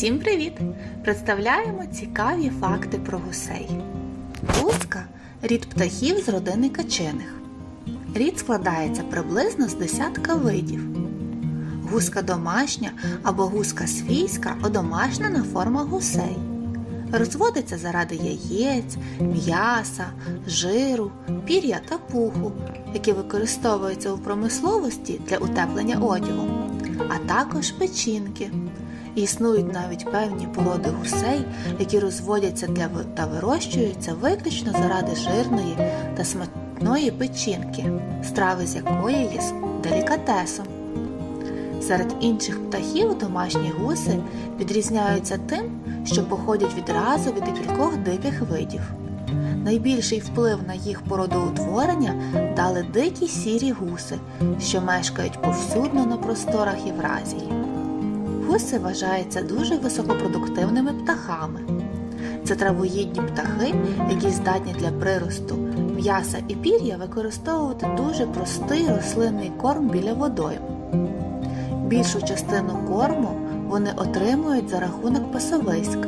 Усім привіт! Представляємо цікаві факти про гусей. Гуска рід птахів з родини качених. Рід складається приблизно з десятка видів. Гуска домашня або гуска свійська одомашнена форма гусей. Розводиться заради яєць, м'яса, жиру, пір'я та пуху, які використовуються у промисловості для утеплення одягу, а також печінки. Існують навіть певні породи гусей, які розводяться для та вирощуються виключно заради жирної та смачної печінки, страви з якої є делікатесом. Серед інших птахів домашні гуси відрізняються тим, що походять відразу від декількох диких видів. Найбільший вплив на їх породоутворення дали дикі сірі гуси, що мешкають повсюдно на просторах Євразії. Гуси вважаються дуже високопродуктивними птахами. Це травоїдні птахи, які здатні для приросту м'яса і пір'я використовувати дуже простий рослинний корм біля водойм. Більшу частину корму вони отримують за рахунок пасовиськ,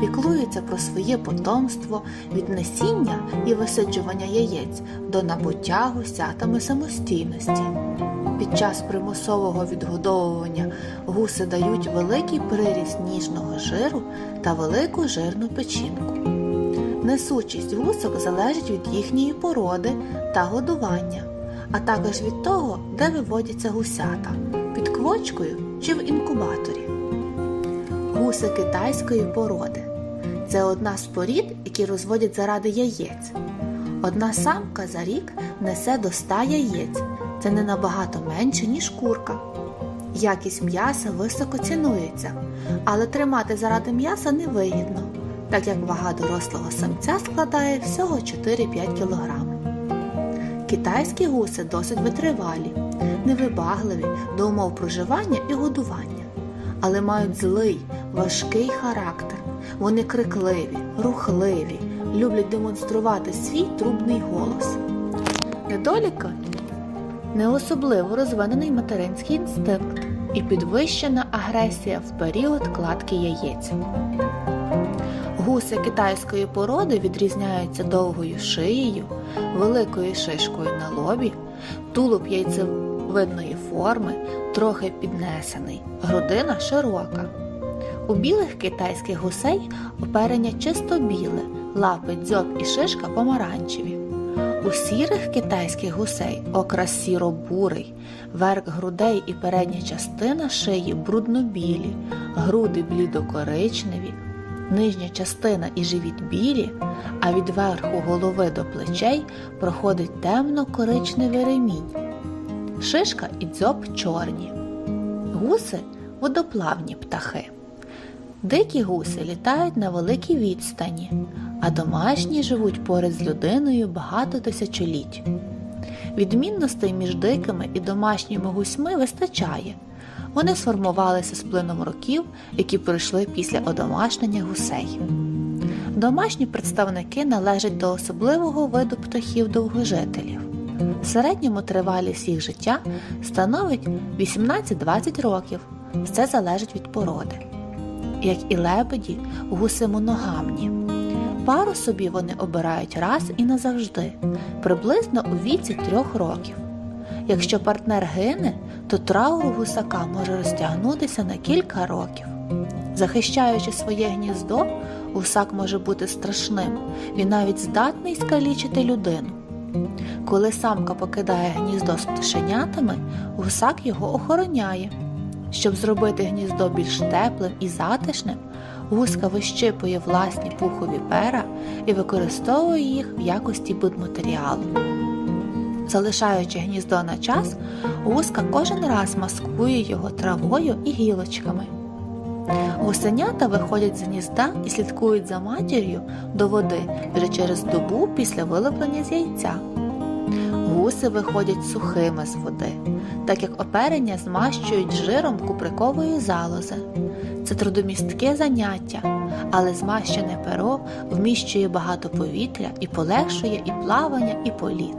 піклуються про своє потомство від насіння і висиджування яєць до набуття гусятами самостійності. Під час примусового відгодовування гуси дають великий приріст ніжного жиру та велику жирну печінку. Несучість гусок залежить від їхньої породи та годування, а також від того, де виводяться гусята під квочкою чи в інкубаторі. Гуси китайської породи це одна з порід, які розводять заради яєць. Одна самка за рік несе до 100 яєць. Це не набагато менше, ніж курка. Якість м'яса високо цінується, але тримати заради м'яса невигідно, так як вага дорослого самця складає всього 4-5 кг. Китайські гуси досить витривалі, невибагливі до умов проживання і годування, але мають злий, важкий характер. Вони крикливі, рухливі, люблять демонструвати свій трубний голос. Недоліки не особливо розвинений материнський інстинкт і підвищена агресія в період кладки яєць. Гуси китайської породи відрізняються довгою шиєю, великою шишкою на лобі, тулуб яйцевидної форми, трохи піднесений, грудина широка. У білих китайських гусей оперення чисто біле, лапи, дзьоб і шишка помаранчеві. У сірих китайських гусей окрас сіро-бурий, верх грудей і передня частина шиї брудно-білі, груди блідо-коричневі, нижня частина і живіт білі, а від верху голови до плечей проходить темно-коричневий ремінь. Шишка і дзьоб чорні. Гуси водоплавні птахи. Дикі гуси літають на великій відстані, а домашні живуть поряд з людиною багато тисячоліть. Відмінностей між дикими і домашніми гусьми вистачає. Вони сформувалися з плином років, які пройшли після одомашнення гусей. Домашні представники належать до особливого виду птахів довгожителів. В середньому тривалість їх життя становить 18-20 років. Це залежить від породи. Як і лебеді, гуси моногамні. Пару собі вони обирають раз і назавжди, приблизно у віці трьох років. Якщо партнер гине, то траур гусака може розтягнутися на кілька років. Захищаючи своє гніздо, гусак може бути страшним, він навіть здатний скалічити людину. Коли самка покидає гніздо з пташенятами, гусак його охороняє. Щоб зробити гніздо більш теплим і затишним, гуска вищипує власні пухові пера і використовує їх в якості будматеріалу. Залишаючи гніздо на час, гуска кожен раз маскує його травою і гілочками. Гусенята виходять з гнізда і слідкують за матір'ю до води вже через добу після вилуплення з яйця. Гуси виходять сухими з води, так як оперення змащують жиром куприкової залози. Це трудомістке заняття, але змащене перо вміщує багато повітря і полегшує і плавання, і політ.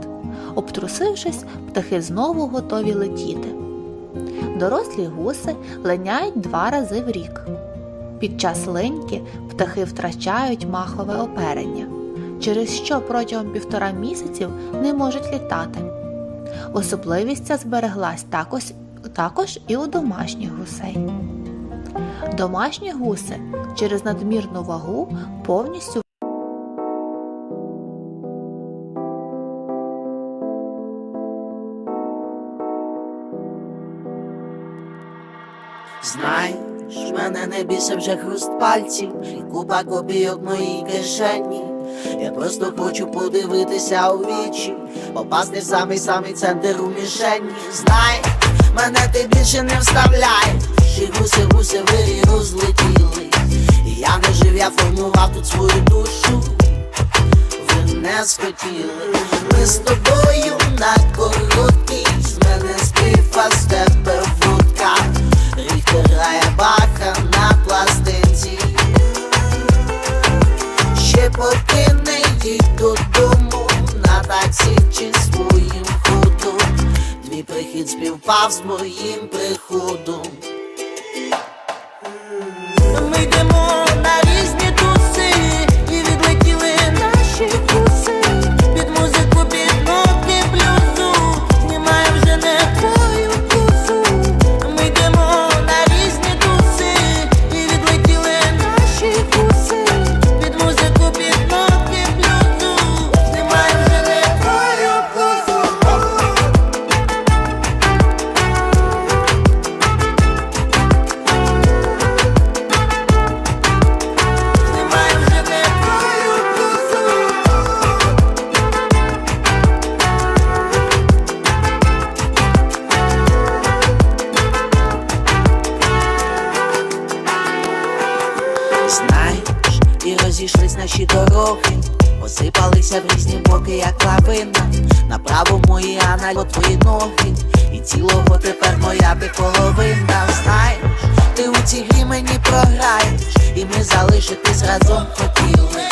Обтрусившись, птахи знову готові летіти. Дорослі гуси линяють два рази в рік. Під час линьки птахи втрачають махове оперення, через що протягом півтора місяців не можуть літати. Особливість ця збереглась також, також і у домашніх гусей. Домашні гуси через надмірну вагу повністю Знаєш, мене не бісив вже хруст пальців і купа копійок моїй кишені. Я просто хочу подивитися у вічі, попасти в самий самий центр у мішені. Знай, мене ти більше не вставляєш. І гуси, гуси вирі розлетіли. І я не жив, я формував тут свою душу. Ви не схотіли. Ми з тобою на короткій, з мене спів, а з тебе вудка. Ріхтер грає баха прихід з моїм приходом. Посипалися в різні боки, як лавина. Направо мої, а наліво твої ноги. І цілого тепер моя ти половина. Знаєш, ти у цій грі мені програєш, і ми залишитись разом хотіли.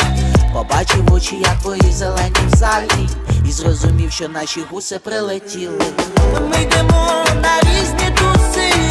Побачив очі, як твої зелені в залі, і зрозумів, що наші гуси прилетіли. Ми йдемо на різні туси